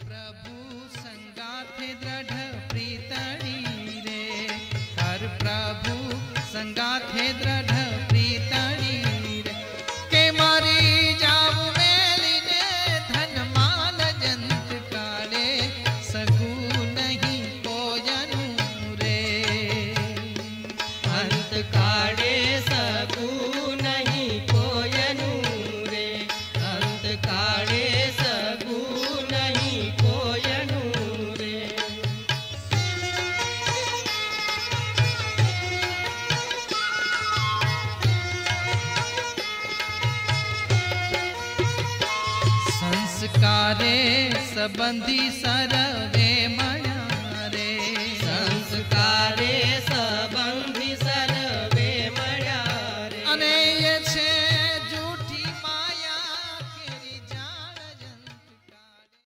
प्रभु संगाथे दृढ़ प्रीतणी रे। हर प्रभु संगाथे दृढ़ प्रीतणी रे। के मारी जाऊ ने सगु नहीं अंत सगु संस्कारे संबंधी सर्वे